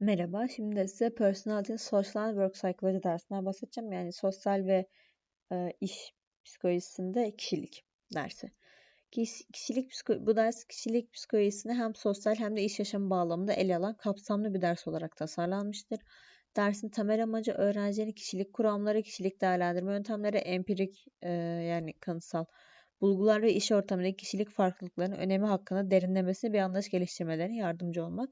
Merhaba, şimdi de size Personality Social Work Psychology dersinden bahsedeceğim. Yani sosyal ve e, iş psikolojisinde kişilik dersi. Kişilik bu ders kişilik psikolojisini hem sosyal hem de iş yaşamı bağlamında ele alan kapsamlı bir ders olarak tasarlanmıştır. Dersin temel amacı öğrencilerin kişilik kuramları, kişilik değerlendirme yöntemleri, empirik e, yani kanıtsal bulgular ve iş ortamındaki kişilik farklılıklarının önemi hakkında derinlemesine bir anlayış geliştirmelerine yardımcı olmak.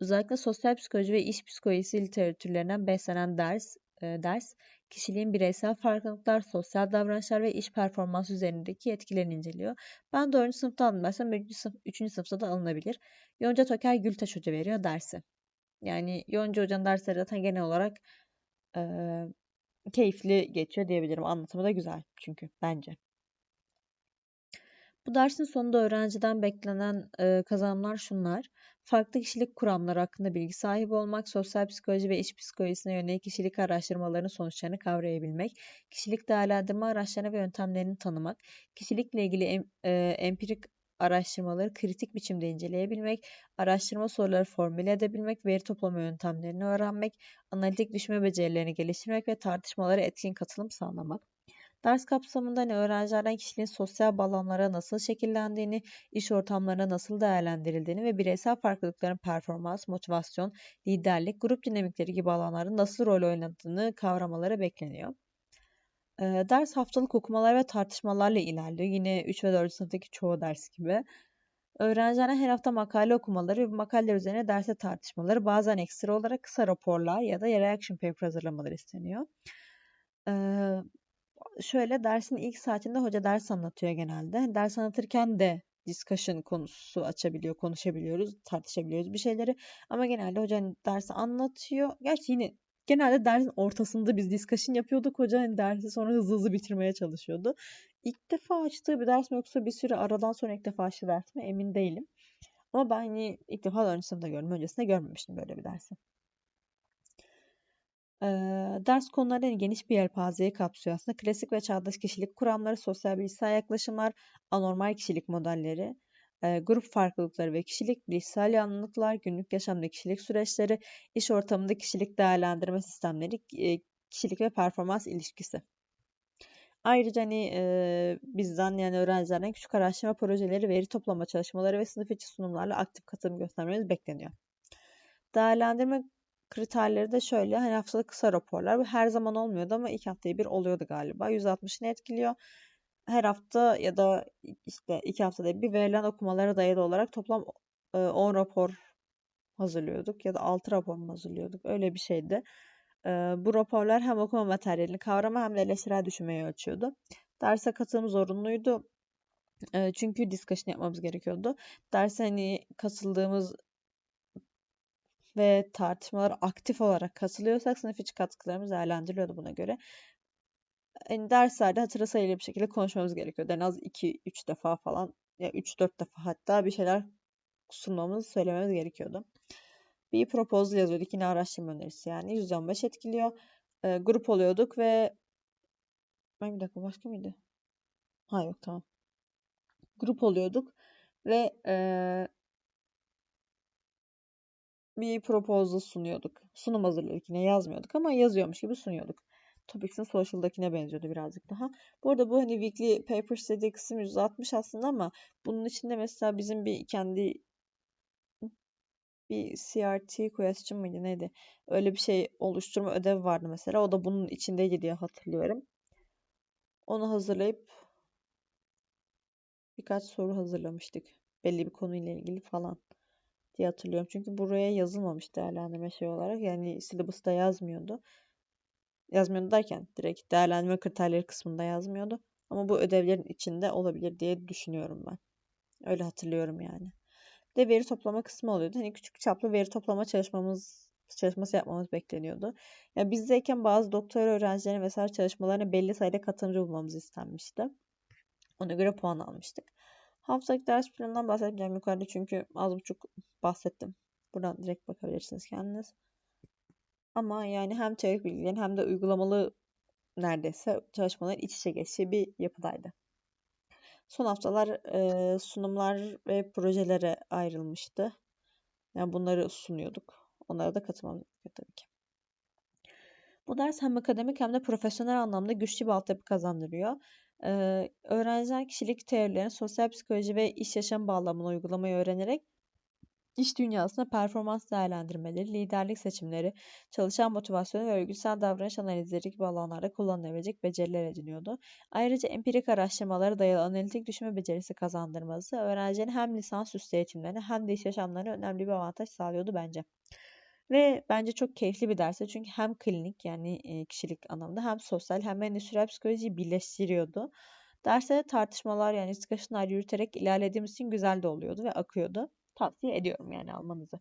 Özellikle sosyal psikoloji ve iş psikolojisi literatürlerinden beslenen ders, e, ders kişiliğin bireysel farklılıklar, sosyal davranışlar ve iş performansı üzerindeki etkilerini inceliyor. Ben 4. sınıfta alınmazsam 3. Sınıf, 3. sınıfta da alınabilir. Yonca Toker Gültaş Hoca veriyor dersi. Yani Yonca Hoca'nın dersleri zaten genel olarak e, keyifli geçiyor diyebilirim. Anlatımı da güzel çünkü bence. Bu dersin sonunda öğrenciden beklenen e, kazanımlar şunlar. Farklı kişilik kuramları hakkında bilgi sahibi olmak, sosyal psikoloji ve iç psikolojisine yönelik kişilik araştırmalarının sonuçlarını kavrayabilmek, kişilik değerlendirme araçlarını ve yöntemlerini tanımak, kişilikle ilgili em, e, empirik araştırmaları kritik biçimde inceleyebilmek, araştırma soruları formüle edebilmek, veri toplama yöntemlerini öğrenmek, analitik düşünme becerilerini geliştirmek ve tartışmalara etkin katılım sağlamak. Ders kapsamında hani öğrencilerden kişiliğin sosyal bağlamlara nasıl şekillendiğini, iş ortamlarına nasıl değerlendirildiğini ve bireysel farklılıkların performans, motivasyon, liderlik, grup dinamikleri gibi alanların nasıl rol oynadığını kavramaları bekleniyor. E, ders haftalık okumalar ve tartışmalarla ilerliyor. Yine 3 ve 4. sınıftaki çoğu ders gibi. Öğrencilerden her hafta makale okumaları ve makaleler üzerine derse tartışmaları, bazen ekstra olarak kısa raporlar ya da reaction paper hazırlamaları isteniyor. Ee, şöyle dersin ilk saatinde hoca ders anlatıyor genelde. Ders anlatırken de discussion konusu açabiliyor, konuşabiliyoruz, tartışabiliyoruz bir şeyleri. Ama genelde hoca hani dersi anlatıyor. Gerçi yine genelde dersin ortasında biz discussion yapıyorduk. Hoca hani dersi sonra hızlı hızlı bitirmeye çalışıyordu. İlk defa açtığı bir ders mi yoksa bir süre aradan sonra ilk defa açtığı ders mi emin değilim. Ama ben hani ilk defa 4. sınıfta gördüm. Öncesinde görmemiştim böyle bir dersi. Ee, ders konuları geniş bir yelpazeyi kapsıyor aslında. Klasik ve çağdaş kişilik kuramları, sosyal bilişsel yaklaşımlar, anormal kişilik modelleri, e, grup farklılıkları ve kişilik, bilişsel yanlılıklar, günlük yaşamda kişilik süreçleri, iş ortamında kişilik değerlendirme sistemleri, e, kişilik ve performans ilişkisi. Ayrıca hani e, bizden yani öğrencilerden küçük araştırma projeleri, veri toplama çalışmaları ve sınıf içi sunumlarla aktif katılım göstermeniz bekleniyor. Değerlendirme kriterleri de şöyle. Hani haftalık kısa raporlar. Bu her zaman olmuyordu ama ilk haftayı bir oluyordu galiba. %60'ını etkiliyor. Her hafta ya da işte iki haftada bir verilen okumalara dayalı olarak toplam 10 rapor hazırlıyorduk ya da 6 rapor mu hazırlıyorduk? Öyle bir şeydi. Bu raporlar hem okuma materyalini kavrama hem de eleştirel düşünmeyi ölçüyordu. Derse katılım zorunluydu. Çünkü discussion yapmamız gerekiyordu. Derse hani katıldığımız ve tartışmalara aktif olarak katılıyorsak sınıf içi katkılarımız değerlendiriliyordu buna göre. Yani derslerde hatırı sayılı bir şekilde konuşmamız gerekiyordu. En az 2-3 defa falan ya 3-4 defa hatta bir şeyler sunmamız, söylememiz gerekiyordu. Bir proposal yazıyorduk yine araştırma önerisi yani. %15 etkiliyor. E, grup oluyorduk ve ben bir dakika başka mıydı? Ha yok tamam. Grup oluyorduk ve e, bir proposal sunuyorduk. Sunum hazırlıyorduk yine yazmıyorduk ama yazıyormuş gibi sunuyorduk. Topics'in Social'dakine benziyordu birazcık daha. Bu arada bu hani weekly papers dediği kısım %60 aslında ama bunun içinde mesela bizim bir kendi bir CRT question mıydı neydi? Öyle bir şey oluşturma ödevi vardı mesela. O da bunun içindeydi diye hatırlıyorum. Onu hazırlayıp birkaç soru hazırlamıştık. Belli bir konuyla ilgili falan diye hatırlıyorum. Çünkü buraya yazılmamış değerlendirme şey olarak. Yani syllabus'ta yazmıyordu. Yazmıyordu derken direkt değerlendirme kriterleri kısmında yazmıyordu. Ama bu ödevlerin içinde olabilir diye düşünüyorum ben. Öyle hatırlıyorum yani. de veri toplama kısmı oluyordu. Hani küçük çaplı veri toplama çalışmamız çalışması yapmamız bekleniyordu. Ya bizdeyken bazı doktor öğrencilerin vesaire çalışmalarına belli sayıda katılımcı bulmamız istenmişti. Ona göre puan almıştık. Haftalık ders planından bahsetmeyeceğim yukarıda çünkü az buçuk bahsettim. Buradan direkt bakabilirsiniz kendiniz. Ama yani hem teorik bilgilerin hem de uygulamalı neredeyse çalışmalar iç içe geçtiği bir yapıdaydı. Son haftalar e, sunumlar ve projelere ayrılmıştı. Yani bunları sunuyorduk. Onlara da katılmam gerekiyor tabii ki. Bu ders hem akademik hem de profesyonel anlamda güçlü bir altyapı kazandırıyor. Ee, öğrenciler kişilik teorilerini sosyal psikoloji ve iş yaşam bağlamını uygulamayı öğrenerek iş dünyasında performans değerlendirmeleri, liderlik seçimleri, çalışan motivasyonu ve örgütsel davranış analizleri gibi alanlarda kullanılabilecek beceriler ediniyordu. Ayrıca empirik araştırmalara dayalı analitik düşünme becerisi kazandırması öğrencilerin hem lisans üstü eğitimlerine hem de iş yaşamlarına önemli bir avantaj sağlıyordu bence. Ve bence çok keyifli bir dersti çünkü hem klinik yani kişilik anlamda hem sosyal hem endüstriyel psikolojiyi birleştiriyordu. Derste de tartışmalar yani discussionlar yürüterek ilerlediğimiz için güzel de oluyordu ve akıyordu. Tavsiye ediyorum yani almanızı.